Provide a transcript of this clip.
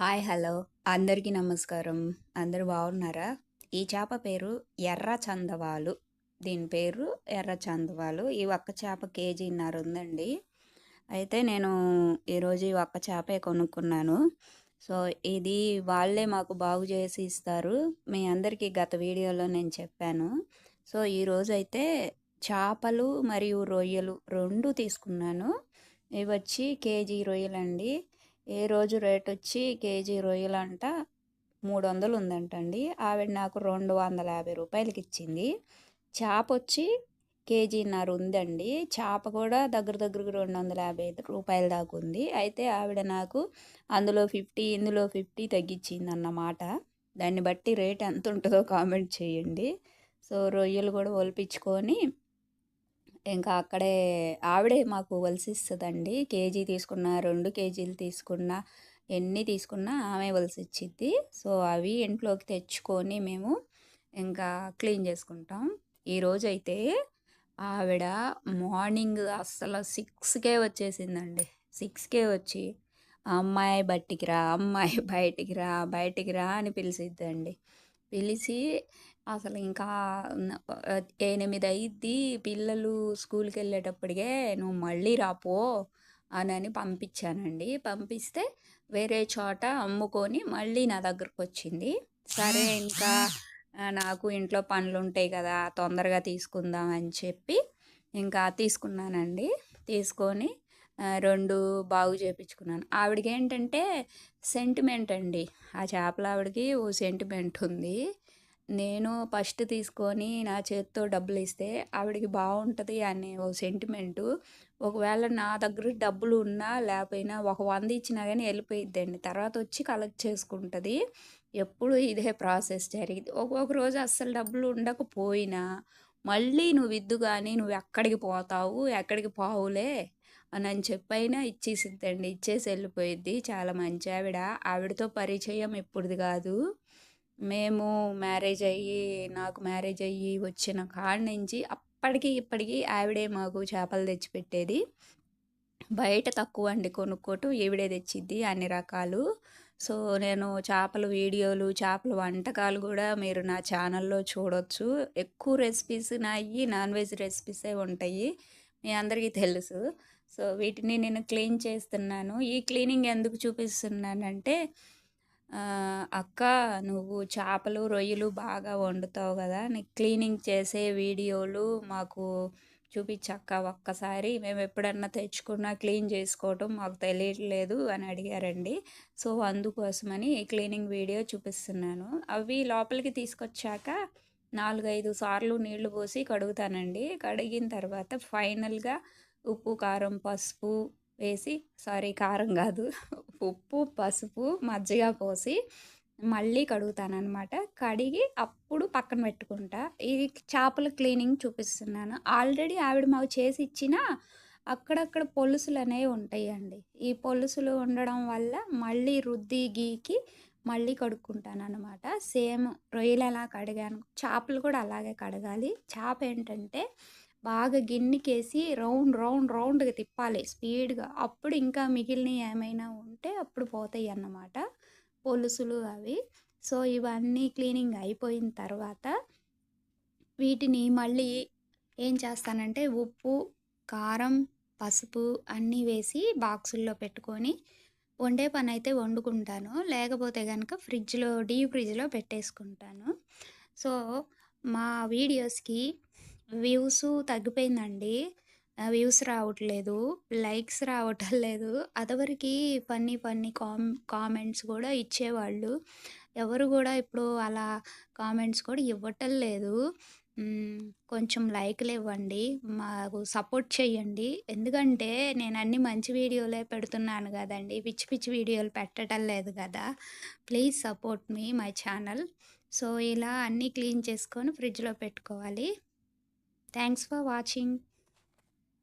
Hi hello. అందరికీ నమస్కారం. అందరూ బాగున్నారా? ఈ చేప పేరు ఎర్ర చందవాలు. దీని పేరు ఎర్ర చందవాలు. ఈ ఒక్క చేప కేజీన్నర ఉందండి. అయితే నేను ఈరోజు ఈ ఒక్క చేపే కొనుక్కున్నాను. సో ఇది వాళ్ళే మాకు బాగు చేసి ఇస్తారు. మీ అందరికీ గత వీడియోలో నేను చెప్పాను. సో ఈరోజు అయితే చేపలు మరియు రొయ్యలు రెండు తీసుకున్నాను. ఇవి వచ్చి కేజీ రొయ్యలండి. ఏ రోజు రేట్ వచ్చి కేజీ రొయ్యలంట మూడు వందలు ఉందంటండి ఆవిడ నాకు రెండు వందల యాభై రూపాయలకి ఇచ్చింది చేప వచ్చి కేజీన్నర ఉందండి చేప కూడా దగ్గర దగ్గరకు రెండు వందల యాభై రూపాయల దాకా ఉంది అయితే ఆవిడ నాకు అందులో ఫిఫ్టీ ఇందులో ఫిఫ్టీ తగ్గించింది అన్నమాట దాన్ని బట్టి రేట్ ఎంత ఉంటుందో కామెంట్ చేయండి. సో రొయ్యలు కూడా ఒలిపించుకొని ఇంకా అక్కడే ఆవిడే మాకు వలసిస్తుందండి కేజీ తీసుకున్న రెండు కేజీలు తీసుకున్న ఎన్ని తీసుకున్నా ఆమె వలసి ఇచ్చిద్ది. సో అవి ఇంట్లోకి తెచ్చుకొని మేము ఇంకా క్లీన్ చేసుకుంటాం. ఈరోజు అయితే ఆవిడ మార్నింగ్ అస్సలు సిక్స్కే వచ్చేసిందండి. సిక్స్కే వచ్చి అమ్మాయి బట్టికి రా అమ్మాయి బయటికి రా బయటికి రా అని పిలిచిద్దండి. పిలిచి అసలు ఇంకా ఎనిమిది అయ్యిద్ది పిల్లలు స్కూల్కి వెళ్ళేటప్పటికే నువ్వు మళ్ళీ రాపో అని పంపించానండి. పంపిస్తే వేరే చోట అమ్ముకొని మళ్ళీ నా దగ్గరకు వచ్చింది సరే ఇంకా నాకు ఇంట్లో పనులు ఉంటాయి కదా తొందరగా తీసుకుందాం అని చెప్పి ఇంకా తీసుకున్నానండి. తీసుకొని రెండు బాగు చేయించుకున్నాను ఆవిడకి ఏంటంటే సెంటిమెంట్ అండి. ఆ చేపల ఆవిడకి ఓ సెంటిమెంట్ ఉంది. నేను ఫస్ట్ తీసుకొని నా చేతితో డబ్బులు ఇస్తే ఆవిడకి బాగుంటుంది అనే ఓ సెంటిమెంటు ఒకవేళ నా దగ్గర డబ్బులు ఉన్నా లేకపోయినా ఒక వంద ఇచ్చినా కానీ వెళ్ళిపోయిద్దండి. తర్వాత వచ్చి కలెక్ట్ చేసుకుంటుంది. ఎప్పుడు ఇదే ప్రాసెస్ జరిగింది. ఒక్కొక్క రోజు అస్సలు డబ్బులు ఉండకపోయినా మళ్ళీ నువ్వు ఇద్దు కానీ నువ్వు ఎక్కడికి పోతావు? ఎక్కడికి పోవులే? అని అని చెప్పైనా ఇచ్చేసిద్దండి. ఇచ్చేసి వెళ్ళిపోయిద్ది. చాలా మంచి ఆవిడ. ఆవిడతో పరిచయం ఎప్పుడుది కాదు. మేము మ్యారేజ్ అయ్యి నాకు మ్యారేజ్ అయ్యి వచ్చిన కాడి నుంచి అప్పటికి ఇప్పటికీ ఆవిడే మాకు చేపలు తెచ్చిపెట్టేది. బయట తక్కువ అండి కొనుక్కోవటం ఈవిడే తెచ్చిద్ది అన్ని రకాలు. సో నేను చేపల వీడియోలు చేపల వంటకాలు కూడా మీరు నా ఛానల్లో చూడొచ్చు. ఎక్కువ రెసిపీస్ నాయి నాన్ వెజ్ రెసిపీసే ఉంటాయి. మీ అందరికీ తెలుసు. సో వీటిని నేను క్లీన్ చేస్తున్నాను. ఈ క్లీనింగ్ ఎందుకు చూపిస్తున్నానంటే అక్క నువ్వు చేపలు రొయ్యలు బాగా వండుతావు కదా నీకు క్లీనింగ్ చేసే వీడియోలు మాకు చూపించక్క ఒక్కసారి. మేము ఎప్పుడన్నా తెచ్చుకున్నా క్లీన్ చేసుకోవటం మాకు తెలియట్లేదు అని అడిగారండి. సో అందుకోసమని క్లీనింగ్ వీడియో చూపిస్తున్నాను. అవి లోపలికి తీసుకొచ్చాక నాలుగైదు సార్లు నీళ్ళు పోసి కడుగుతానండి. కడిగిన తర్వాత ఫైనల్గా ఉప్పు కారం పసుపు వేసి సారీ కారం కాదు ఉప్పు పసుపు మజ్జిగ పోసి మళ్ళీ కడుగుతానమాట కడిగి అప్పుడు పక్కన పెట్టుకుంటా. ఇది చేపల క్లీనింగ్ చూపిస్తున్నాను. ఆల్రెడీ ఆవిడ మాకు చేసి ఇచ్చిన అక్కడక్కడ పొలుసులు అనేవి ఉంటాయండి. ఈ పొలుసులు ఉండడం వల్ల మళ్ళీ రుద్ది గీకి మళ్ళీ కడుక్కుంటాను అనమాట సేమ్ రొయ్యలు ఎలా కడిగాను చేపలు కూడా అలాగే కడగాలి. చేప ఏంటంటే బాగా గిన్నెకేసి రౌండ్ రౌండ్ రౌండ్గా తిప్పాలి స్పీడ్గా. అప్పుడు ఇంకా మిగిలినవి ఏమైనా ఉంటే అప్పుడు పోతాయి అన్నమాట పొలుసులు అవి. సో ఇవన్నీ క్లీనింగ్ అయిపోయిన తర్వాత వీటిని మళ్ళీ ఏం చేస్తానంటే ఉప్పు కారం పసుపు అన్నీ వేసి బాక్సుల్లో పెట్టుకొని వండే పని అయితే వండుకుంటాను. లేకపోతే కనుక ఫ్రిడ్జ్లో డీప్ ఫ్రిడ్జ్లో పెట్టేసుకుంటాను. సో మా వీడియోస్కి వ్యూస్ తగ్గిపోయిందండి. వ్యూస్ రావట్లేదు. లైక్స్ రావటం లేదు. అదవరికి ఫన్నీ ఫన్నీ కామ్ కామెంట్స్ కూడా ఇచ్చేవాళ్ళు. ఎవరు కూడా ఇప్పుడు అలా కామెంట్స్ కూడా ఇవ్వటం లేదు. కొంచెం లైక్లు ఇవ్వండి మాకు సపోర్ట్ చేయండి. ఎందుకంటే నేను అన్ని మంచి వీడియోలే పెడుతున్నాను కదండి. పిచ్చి పిచ్చి వీడియోలు పెట్టడం లేదు కదా. Please support me my channel so ఇలా అన్నీ క్లీన్ చేసుకొని ఫ్రిడ్జ్లో పెట్టుకోవాలి. Thanks for watching